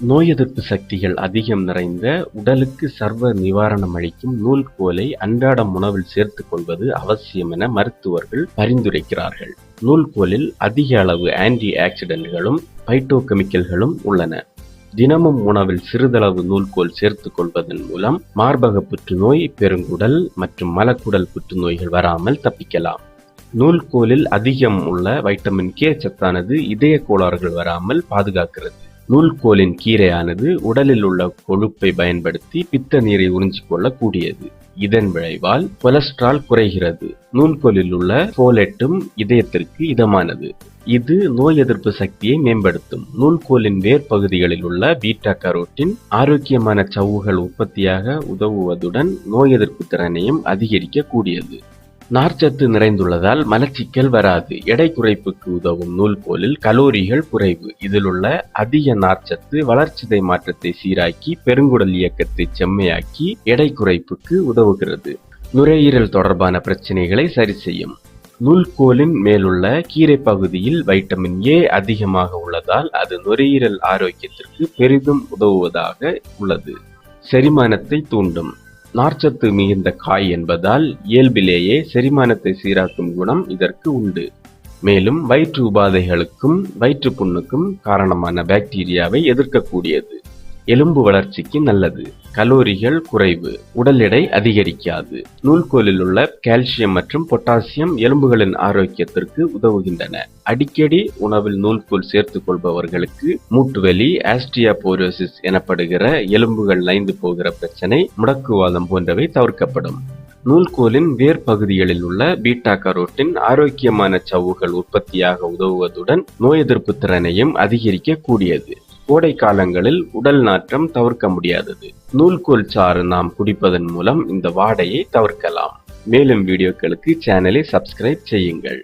நோய் எதிர்ப்பு சக்திகள் அதிகம் நிறைந்த உடலுக்கு சர்வ நிவாரணம் அளிக்கும் நூல்கோலை அன்றாடம் உணவில் சேர்த்துக் கொள்வது அவசியம் என மருத்துவர்கள் பரிந்துரைக்கிறார்கள். நூல்கோலில் அதிக அளவு ஆன்டி ஆக்சிடென்ட்களும் பைட்டோகெமிக்கல்களும் உள்ளன. தினமும் உணவில் சிறிதளவு நூல்கோல் சேர்த்துக் கொள்வதன் மூலம் மார்பக புற்றுநோய் பெருங்குடல் மற்றும் மலக்குடல் புற்றுநோய்கள் வராமல் தப்பிக்கலாம். நூல்கோலில் அதிகம் உள்ள வைட்டமின் கே சத்தானது இதய கோளாறுகள் வராமல் பாதுகாக்கிறது. நூல்கோலின் கீரையானது உடலில் உள்ள கொழுப்பை பயன்படுத்தி பித்த நீரை உறிஞ்சிக் கொள்ளக்கூடியது. இதன் விளைவால் கொலஸ்ட்ரால் குறைகிறது. நூல்கோலில் உள்ள போலெட்டும் இதயத்திற்கு இதமானது. இது நோய் எதிர்ப்பு சக்தியை மேம்படுத்தும். நூல்கோலின் வேர் பகுதிகளில் உள்ள பீட்டா கரோட்டின் ஆரோக்கியமான சவ்வுகள் உற்பத்தியாக உதவுவதுடன் நோய் எதிர்ப்பு திறனையும் அதிகரிக்க கூடியது நார்ச்சத்து நிறைந்துள்ளதால் மலச்சிக்கல் வராது. எடை குறைப்புக்கு உதவும் நூல் போலில் கலோரிகள் குறைவு. இதில் உள்ள அதிக நார்ச்சத்து வளர்ச்சிதை மாற்றத்தை சீராக்கி பெருங்குடல் இயக்கத்தை செம்மையாக்கி எடை குறைப்புக்கு உதவுகிறது. நுரையீரல் தொடர்பான பிரச்சனைகளை சரி செய்யும். நூல்கோலின் மேலுள்ள கீரை பகுதியில் வைட்டமின் ஏ அதிகமாக உள்ளதால் அது நுரையீரல் ஆரோக்கியத்திற்கு பெரிதும் உதவுவதாக உள்ளது. செரிமானத்தை தூண்டும். நார்ச்சத்து மிகுந்த காய் என்பதால் இயல்பிலேயே செரிமானத்தை சீராக்கும் குணம் இதற்கு உண்டு. மேலும் வயிற்று உபாதைகளுக்கும் வயிற்று புண்ணுக்கும் காரணமான பாக்டீரியாவை எதிர்க்கக்கூடியது. எலும்பு வளர்ச்சிக்கு நல்லது. கலோரிகள் குறைவு. உடல் எடை அதிகரிக்காது. நூல்கோலில் உள்ள கால்சியம் மற்றும் பொட்டாசியம் எலும்புகளின் ஆரோக்கியத்திற்கு உதவுகின்றன. அடிக்கடி உணவில் நூல்கோல் சேர்த்துக் கொள்பவர்களுக்கு மூட்டுவலி ஆஸ்டியாபோரோசிஸ் எனப்படுகிற எலும்புகள் நைந்து போகிற பிரச்சனை முடக்குவாதம் போன்றவை தவிர்க்கப்படும். நூல்கோலின் வேர் பகுதிகளில் உள்ள பீட்டா கரோட்டின் ஆரோக்கியமான சவ்வுகள் உற்பத்தியாக உதவுவதுடன் நோய் எதிர்ப்பு திறனையும் அதிகரிக்க கூடியது கோடை காலங்களில் உடல் நாற்றம் தவிர்க்க முடியாதது. நூல்கோல் சாறு நாம் குடிப்பதன் மூலம் இந்த வாடையை தவிர்க்கலாம். மேலும் வீடியோக்களுக்கு சேனலை சப்ஸ்கிரைப் செய்யுங்கள்.